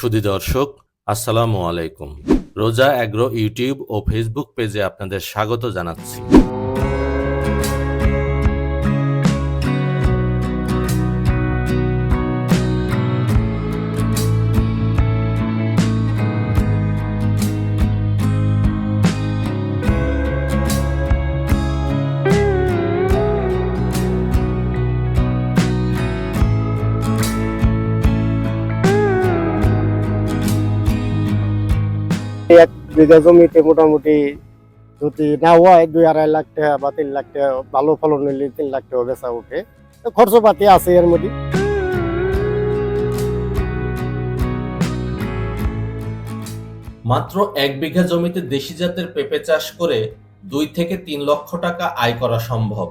সুধী দর্শক আসসালামু আলাইকুম। রোজা অ্যাগ্রো ইউটিউব ও ফেসবুক পেজে আপনাদের স্বাগত জানাচ্ছি। বিঘা জমিতে মোটামুটি যদি না হয় দুই আড়াই লাখ টাকা বা তিন লাখ টাকা ভালো ফলন হইলে তিন লাখ টাকা বেচা উঠে। তো খরচপাতি আছে এর মধ্যে। মাত্র এক বিঘা জমিতে দেশি জাতের পেঁপে চাষ করে দুই থেকে তিন লক্ষ টাকা আয় করা সম্ভব।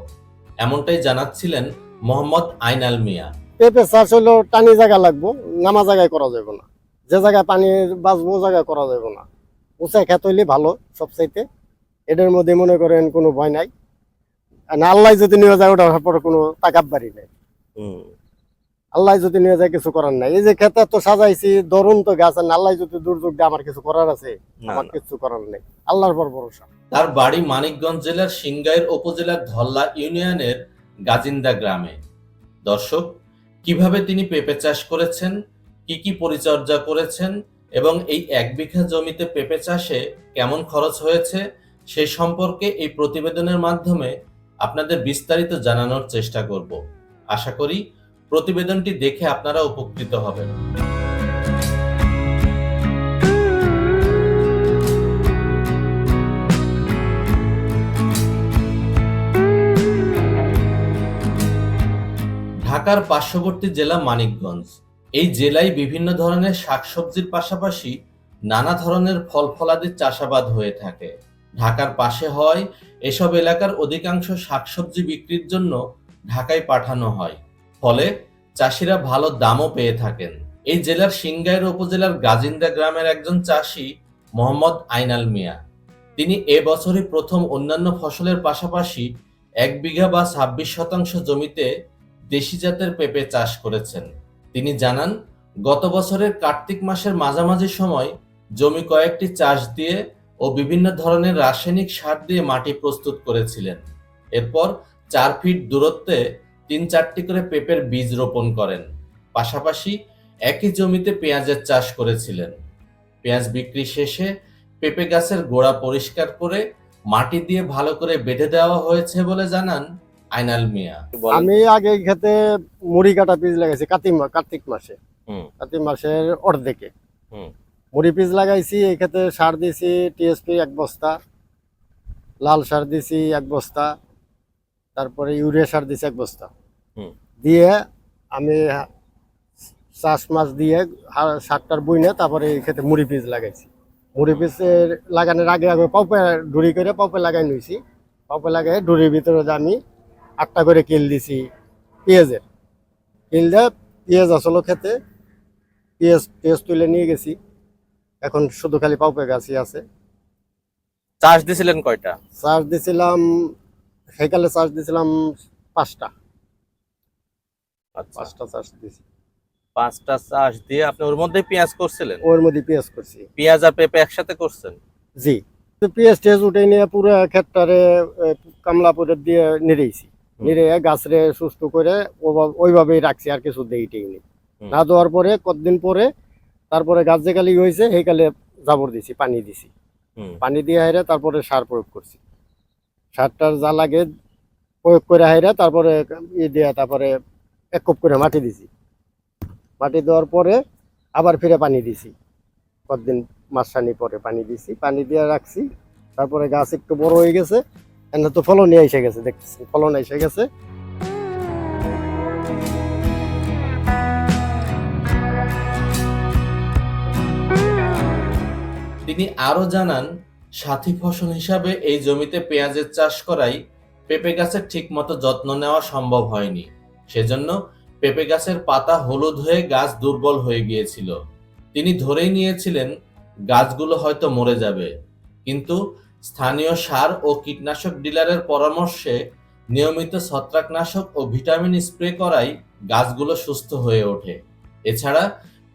এমনটাই জানাচ্ছিলেন মোহাম্মদ আইনাল মিয়া। পেঁপে চাষ হলেও টানি জায়গা লাগবো নামা জায়গায় করা যাবে না। যে জায়গায় পানি বাঁচবো জায়গায় করা যাবে না। উঁচা খেত হইলে ভালো সবচাইতে। এটার মধ্যে মনে করেন কোনো ভয় নাই। আর না আল্লাহ যদি নিয়ে যায় ওটার পরে কোনো তাকাব বাড়ি নাই আল্লাহ যদি নিয়ে যায় কিছু করার নাই। এই যে খেতে তো সাজাইছি ধরুন তো গাছ আর আল্লাহ যদি দুর্যোগ দেয় আমার কিছু করার আছে? আমার কিছু করার নেই। আল্লাহর পর ভরসা। তার বাড়ি মানিকগঞ্জ জেলার সিংগাইর উপজেলার ধল্লা ইউনিয়নের গাজিন্দা গ্রামে। দর্শক কীভাবে তিনি পেঁপে চাষ করেছেন? কি কি পরিচর্যা করেছেন? এবং এই এক বিঘা জমিতে পেঁপে চাষে কেমন খরচ হয়েছে সেই সম্পর্কে এই প্রতিবেদনের মাধ্যমে আপনাদের বিস্তারিত জানানোর চেষ্টা করব। আশা করি প্রতিবেদনটি দেখে আপনারা উপকৃত হবেন। ঢাকার পার্শ্ববর্তী জেলা মানিকগঞ্জ। এই জেলায় বিভিন্ন ধরনের শাকসবজির পাশাপাশি নানা ধরনের ফল ফলাদির চাষাবাদ হয়ে থাকে। ঢাকার পাশে হয়, এসব এলাকার অধিকাংশ শাকসবজি বিক্রির জন্য ঢাকায় পাঠানো হয়। ফলে চাষিরা ভালো দামও পেয়ে থাকেন। এই জেলার সিংগাইর উপজেলার গাজিন্দা গ্রামের একজন চাষি মোহাম্মদ আইনাল মিয়া। তিনি এ বছরই প্রথম অন্যান্য ফসলের পাশাপাশি এক বিঘা বা ছাব্বিশ শতাংশ জমিতে দেশি জাতের পেঁপে চাষ করেছেন। তিনি জানান, গত বছরের কার্তিক মাসের মাঝামাঝি সময় জমি কয়েকটি চাষ দিয়ে ও বিভিন্ন ধরনের রাসায়নিক সার দিয়ে মাটি প্রস্তুত করেছিলেন। এরপর চার ফিট দূরত্বে তিন চারটি করে পেঁপের বীজ রোপণ করেন। পাশাপাশি একই জমিতে পেঁয়াজের চাষ করেছিলেন। পেঁয়াজ বিক্রি শেষে পেঁপে গাছের গোড়া পরিষ্কার করে মাটি দিয়ে ভালো করে বেঁধে দেওয়া হয়েছে বলে জানান আইনাল মিয়া। আমি আগে এই খেতে মুড়ি কাটা বীজ লাগাইছি কার্তিক মা- কার্তিক মাসে। কার্তিক মাসের অর্ধেকে। মুড়ি বীজ লাগাইছি এই খেতে সার দিছি টিএসপি এক বস্তা। লাল সার দিছি এক বস্তা। তারপরে ইউরিয়া সার দিছি এক বস্তা। দিয়ে আমি চাষ মাছ দিয়ে সারটার বইনে তারপরে এই খেতে মুড়ি বীজ লাগাইছি। মুড়ি বীজ লাগানোর আগে আগে পাউপে ডুরি করে পাউপে লাগাই নিয়েছি পাউপে লাগাই ডুরির ভিতরে আমি আটটা করে কিল দিছি পেঁয়াজের। কিল দিয়ে পেঁয়াজ আসলো খেতে পেঁয়াজ পেঁয়াজ তুলে নিয়ে গেছি। এখন শুধু খালি পাউপে গাছই আছে। চাষ দিছিলেন কয়টা? চার্জ দিছিলাম সেকালে চার্জ দিছিলাম পাঁচটা। আচ্ছা। পাঁচটা চার্জ দিছি। পাঁচটা চাষ দিয়ে আপনি ওর মধ্যে পেঁয়াজ করছিলেন? ওর মধ্যে পেঁয়াজ করছি। পেঁয়াজ আর পেঁপে একসাথে করছেন? জি। পেঁয়াজ টেজ উঠে নিয়ে পুরো ক্ষেতটারে কামলা পরে দিয়ে নিড়েছি। নিড়ে গাছরে সুস্থ করে ওইভাবেই রাখছি আর কিছু দেইটেই নেই। না দেওয়ার পরে কতদিন পরে তারপরে গাছ যে কালি হয়েছে সেই কালে জাবর দিছি পানি দিছি। পানি দিয়ে হাইরে তারপরে সার প্রয়োগ করছি। সারটার যা লাগে প্রয়োগ করে হাইরে তারপরে ই দিয়ে তারপরে এক কোপ করে মাটি দিছি। মাটি দেওয়ার পরে আবার ফিরে পানি দিছি। কতদিন মাসখানি পরে পানি দিছি পানি দিয়ে রাখছি। তারপরে গাছ একটু বড় হয়ে গেছে এনে তো ফলন এসে গেছে দেখতেছি ফলন এসে গেছে। তিনি আরও জানান, সাথী ফসল হিসাবে এই জমিতে পেঁয়াজের চাষ করাই পেঁপে গাছের ঠিকমতো যত্ন নেওয়া সম্ভব হয়নি। সেজন্য পেঁপে গাছের পাতা হলুদ হয়ে গাছ দুর্বল হয়ে গিয়েছিল। তিনি ধরেই নিয়েছিলেন, গাছগুলো হয়তো মরে যাবে। কিন্তু স্থানীয় সার ও কীটনাশক ডিলারের পরামর্শে নিয়মিত ছত্রাকনাশক ও ভিটামিন স্প্রে করাই গাছগুলো সুস্থ হয়ে ওঠে। এছাড়া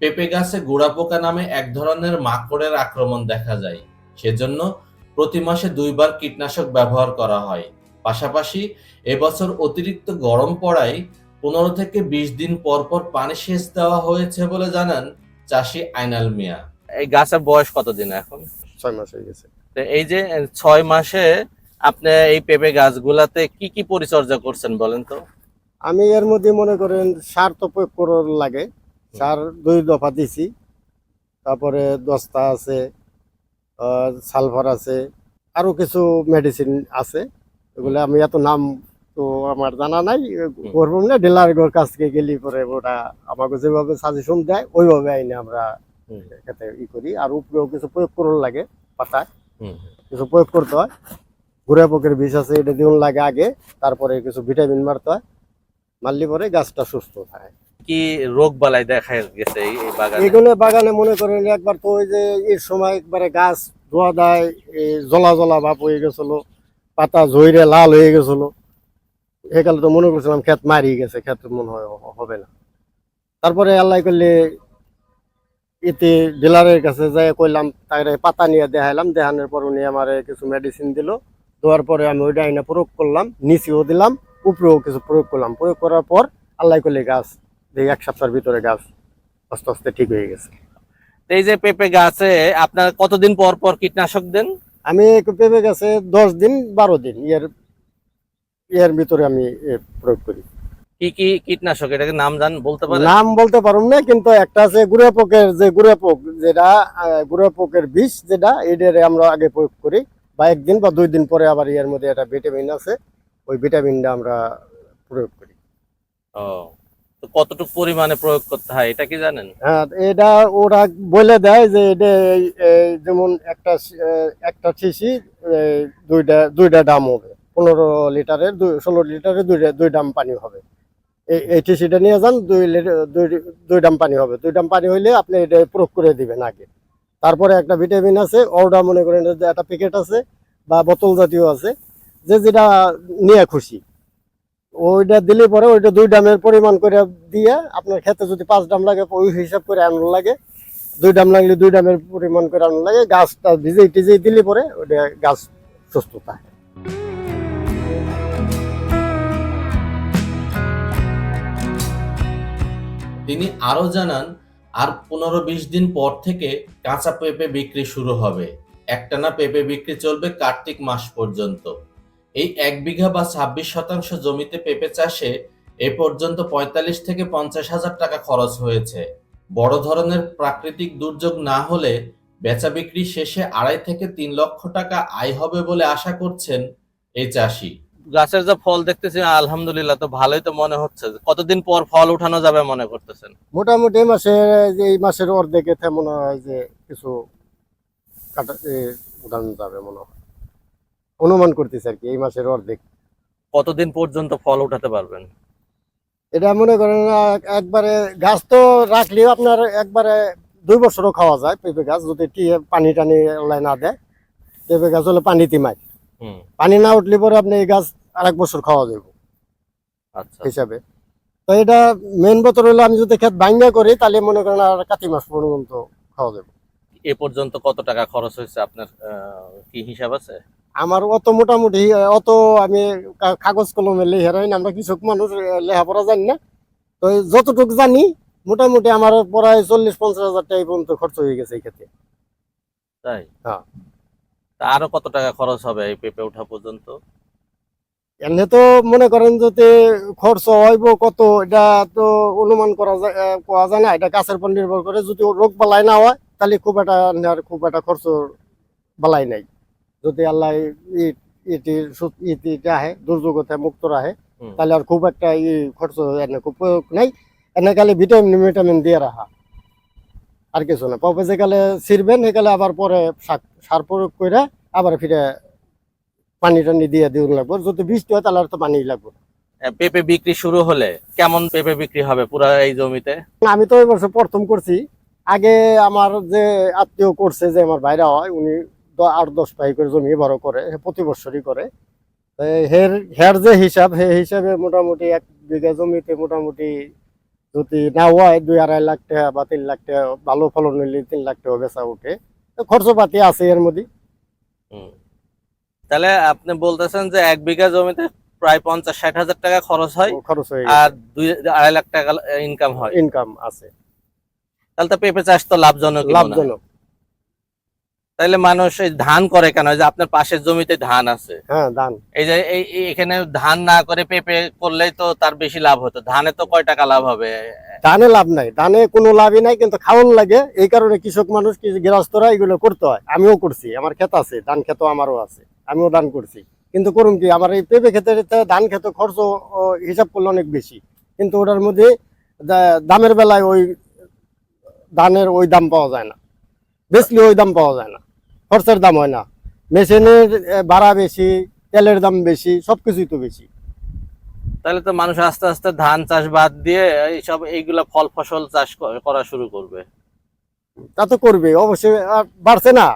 পেঁপে গাছে গোড়া পোকা নামে এক ধরনের মাকড়ের আক্রমণ দেখা যায়। সেজন্য প্রতি মাসে দুইবার কীটনাশক ব্যবহার করা হয়। পাশাপাশি এবছর অতিরিক্ত গরম পড়ায় পনেরো থেকে বিশ দিন পর পর পানি সেচ দেওয়া হয়েছে বলে জানান চাষি আইনাল মিয়া। এই গাছের বয়স কতদিন এখন? ছয় মাস হয়ে গেছে। তো এই যে ছয় মাসে আপনি এই পেঁপে গাছগুলাতে কি কি পরিচর্যা করছেন বলেন তো? আমি এর মধ্যে মনে করেন সার তো প্রয়োগ করার লাগে। সার দুই দফা দিছি। তারপরে দস্তা আছে সালফার আছে আরও কিছু মেডিসিন আছে। এগুলো আমি এত নাম তো আমার জানা নাই করব না। ডিলার কাছ থেকে গেলি পরে ওটা আমাকে যেভাবে সাজেশন দেয় ওইভাবে আইনে আমরা। এটাতে ই করি। আর উপরেও কিছু প্রয়োগ করার লাগে পাতায়। কিছু প্রয়োগ করতে হয়। ঘুরে পোকের বিষ আছে এটা দিন লাগে আগে তারপরে কিছু ভিটামিন মারতে হয়। মারলি পরে গাছটা সুস্থ থাকে। কি রোগ বালাই দেখা গেছে এই বাগানে? এগুলো বাগানে মনে করেন একবার তো ওই যে এর সময় একবারে গাছ ধোয়া দেয় জলা জলা ভাব হয়ে গেছিল পাতা ঝইরে লাল হয়ে গেছিল। একালে তো মনে করছিলাম ক্ষেত মারি গেছে ক্ষেত মনে হয় হবে না। তারপরে আল্লাহ করলে এতে ডিলারের কাছে যাই কইলাম তাকে পাতা নিয়ে দেখাইলাম দেখানোর পর উনি আমার কিছু মেডিসিন দিল। দেওয়ার পরে আমি ওইটা এনে প্রয়োগ করলাম নিচেও দিলাম উপরেও কিছু প্রয়োগ করলাম। প্রয়োগ করার পর আল্লাহ করলে গাছ এই এক সপ্তাহের ভিতরে গাছ আস্তে আস্তে ঠিক হয়ে গেছে। এই যে পেঁপে গাছে আপনার কতদিন পর পর কীটনাশক দেন? আমি পেঁপে গাছে দশ দিন বারো দিন এর এর ভিতরে আমি প্রয়োগ করি। কি কি কীটনাশক? এটাকে নাম জান বলতে পারেন? নাম বলতে পারুম না কিন্তু একটা আছে গুড়ে পোকের যে গুড়ে পোক যেটা আহ, গুড়ে বিষ যেটা এটারে আমরা আগে প্রয়োগ করি। বা একদিন বা দুই দিন পরে আবার এর মধ্যে একটা ভিটামিন আছে ওই ভিটামিনটা আমরা প্রয়োগ করি। ও তো কতটুকু পরিমাণে প্রয়োগ করতে হয় এটা কি জানেন? হ্যাঁ এটা ওরা বলে দেয় যে এটা যেমন একটা একটা শিশি দুইটা দুইটা দাম হবে। পনেরো লিটারের দুই ষোলো লিটারের দুইটা দুই দাম পানি হবে। এই নিয়ে যান, দুই লিটার দুই দাম পানি হবে। দুই দাম পানি হইলে আপনি এটা প্রয়োগ করে দিবেন আগে। তারপরে একটা ভিটামিন আছে ওটা মনে করেন যে একটা প্যাকেট আছে বা বোতল জাতীয় আছে, যে যেটা নিয়ে খুশি। ওইটা দিলে পরে ওইটা দুই ডামের পরিমাণ করে দিয়ে আপনার খেতে যদি পাঁচ ডাম লাগে, ওই হিসাব করে আনার লাগে। দুই ডাম লাগলে দুই ডামের পরিমাণ করে আনার লাগে, গাছটা ভিজেই টিজেই দিলে পরে ওইটা গাছ সুস্থ থাকে। তিনি আরও জানান, আর পনেরো বিশ দিন পর থেকে কাঁচা পেঁপে বিক্রি শুরু হবে। একটানা পেঁপে বিক্রি চলবে কার্তিক মাস পর্যন্ত। এই এক বিঘা বা ছাব্বিশ শতাংশ জমিতে পেঁপে চাষে এ পর্যন্ত পঁয়তাল্লিশ থেকে পঞ্চাশ হাজার টাকা খরচ হয়েছে। বড় ধরনের প্রাকৃতিক দুর্যোগ না হলে বেচা বিক্রি শেষে আড়াই থেকে তিন লক্ষ টাকা আয় হবে বলে আশা করছেন এই চাষি। গাছের যে ফল দেখতেছি আলহামদুলিল্লাহ তো ভালোই তো মনে হচ্ছে। কতদিন পর ফল উঠানো যাবে মনে করতেছেন? মোটামুটি এই মাসে যে এই মাসের অর্ধেকে মনে হয় যে কিছু কাটা উঠানো যাবে মনে হয়। অনুমান করতেছে আর কি এই মাসের অর্ধেক। কতদিন পর্যন্ত ফল উঠাতে পারবেন? এটা মনে করেন একবারে গাছ তো রাখলেও আপনার একবারে দুই বছরও খাওয়া যায় পেঁপে গাছ। যদি পানি টানি না দেয় পেঁপে গাছ হলে পানিতে মায় হুম পানি না উঠলে পরে আপনি এই গাছ আর এক বছর খাওয়া যাবে আচ্ছা। হিসাবে। তো এটা মেন বতর হলে আমি যদি ক্ষেত ভাঙ্গা করি তাহলে মনে করেন আর কাতি মাস পর্যন্ত খাওয়া যাবে এ পর্যন্ত কত টাকা খরচ হয়েছে আপনার কি হিসাব আছে? আমার অত মোটামুটি অত আমি কাগজ কলমে লেহারাই না আমরা কৃষক মানুষ লেখাপড়া জানি না। তো যতটুকু জানি মোটামুটি আমার প্রায় চল্লিশ পঞ্চাশ হাজার টাকা পর্যন্ত খরচ হয়ে গেছে এই ক্ষেত্রে তাই? হ্যাঁ। তা আরও কত টাকা খরচ হবে এই পেঁপে ওঠা পর্যন্ত? এমনি তো মনে করেন যদি খরচ হইব কত এটা তো অনুমান করা যায় করা যায় না। এটা গাছের উপর নির্ভর করে যদি রোগ বালাই না হয় তাহলে খুব একটা নেওয়ার খুব একটা খরচ বালাই নাই। যদি আল্লাহ ইটি ইটি আহে দুর্যোগতে মুক্ত রাহে হুম। তাহলে আর খুব একটা ই খরচ খুব নাই। এনে খালি ভিটামিন ভিটামিন দিয়ে রাখা। আর কিছু না। পপে যে কালে ছিড়বেন সেকালে আবার পরে সার- সার প্রয়োগ করে আবার ফিরে পানি টানি দিয়ে দিন লাগবে। যদি বৃষ্টি হয় তাহলে আর তো পানি লাগবে। পেঁপে বিক্রি শুরু হলে কেমন পেঁপে বিক্রি হবে পুরো এই জমিতে? আমি তো এই বছর প্রথম করছি। আগে আমার যে আত্মীয় করছে যে আমার ভাইরা হয় উনি আট দশ পাই করে জমি বড় করে প্রতি বছরই করে। হের হের যে হিসাব সেই হিসাবে মোটামুটি এক বিঘা জমিতে মোটামুটি যদি না হয় দুই আড়াই লাখ টাকা বা তিন লাখ টাকা ভালো ফলন হইলে তিন লাখ টাকা বেচা উঠে। তো খরচপাতি আছে এর মধ্যে। হুম। তাহলে আপনি বলতেছেন যে এক বিঘা জমিতে প্রায় পঞ্চাশ ষাট হাজার টাকা খরচ হয় খরচ হয় আর দুই আড়াই লাখ টাকা ইনকাম হয়। ইনকাম আছে। তাহলে তো পেঁপে চাষ তো লাভজনক লাভজনক। তাহলে মানুষ ধান করে কেন? যে আপনার পাশের জমিতে ধান আছে। হ্যাঁ ধান। এই যে এখানে ধান না করে পেঁপে করলেই তো তার বেশি লাভ হতো। ধানে তো কয় টাকা লাভ হবে? ধানে লাভ নাই। ধানে কোনো লাভই নাই কিন্তু খাওয়ান লাগে। এই কারণে কৃষক মানুষ গৃহস্থরা এগুলো করতে হয়। আমিও করছি। আমার ক্ষেত আছে ধান ক্ষেত আমারও আছে। আমিও ধান করছি। কিন্তু করুন কি আমার এই পেঁপে ক্ষেতের ধান ক্ষেত খরচ হিসাব করলে অনেক বেশি। কিন্তু ওটার মধ্যে দামের বেলায় ওই ধানের ওই দাম পাওয়া যায় না। বেশলি ওই দাম পাওয়া যায় না। খরচের দাম হয় না। মেশিনের ভাড়া বেশি তেলের দাম বেশি সবকিছুই তো বেশি। তাহলে তো মানুষ আস্তে আস্তে ধান চাষ বাদ দিয়ে এইসব এইগুলা ফল ফসল চাষ করা শুরু করবে। তা তো করবে অবশ্যই। আর বাড়ছে না।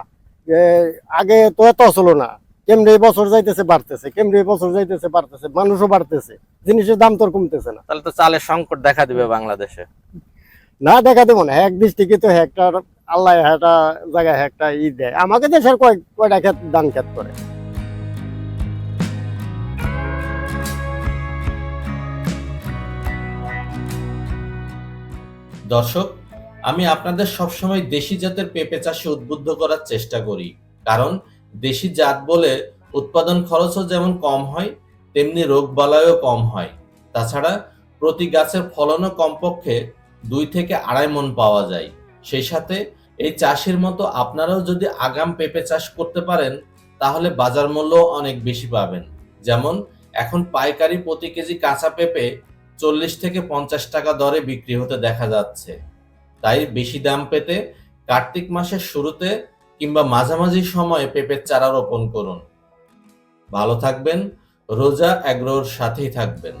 আগে তো এত ছিল না। কেমনি এই বছর যাইতেছে বাড়তেছে। কেমনি এই বছর যাইতেছে বাড়তেছে। মানুষও বাড়তেছে। জিনিসের দাম তো কমতেছে না। তাহলে তো চালের সংকট দেখা দিবে বাংলাদেশে। না দেখা দেবো না। এক ডিস্ট্রিক্টে তো হেক্টর আল্লাহ একটা জায়গায় একটা ই দেয়। আমাকে দেশের কয় কয়টা ক্ষেত, ধান ক্ষেত করে। দর্শক, আমি আপনাদের সবসময় দেশি জাতের পেঁপে চাষে উদ্বুদ্ধ করার চেষ্টা করি। কারণ দেশি জাত বলে উৎপাদন খরচও যেমন কম হয়, তেমনি রোগ বালাইও কম হয়। তাছাড়া প্রতি গাছের ফলনও কমপক্ষে দুই থেকে আড়াই মন পাওয়া যায়। সেই সাথে এই চাষের মতো আপনারাও যদি আগাম পেঁপে চাষ করতে পারেন, তাহলে বাজার মূল্য অনেক বেশি পাবেন। যেমন, এখন পাইকারি প্রতি কেজি কাঁচা পেঁপে চল্লিশ থেকে পঞ্চাশ টাকা দরে বিক্রি হতে দেখা যাচ্ছে। তাই বেশি দাম পেতে কার্তিক মাসের শুরুতে কিংবা মাঝামাঝি সময়ে পেঁপের চারা রোপণ করুন। ভালো থাকবেন, রোজা অ্যাগ্রোর সাথেই থাকবেন।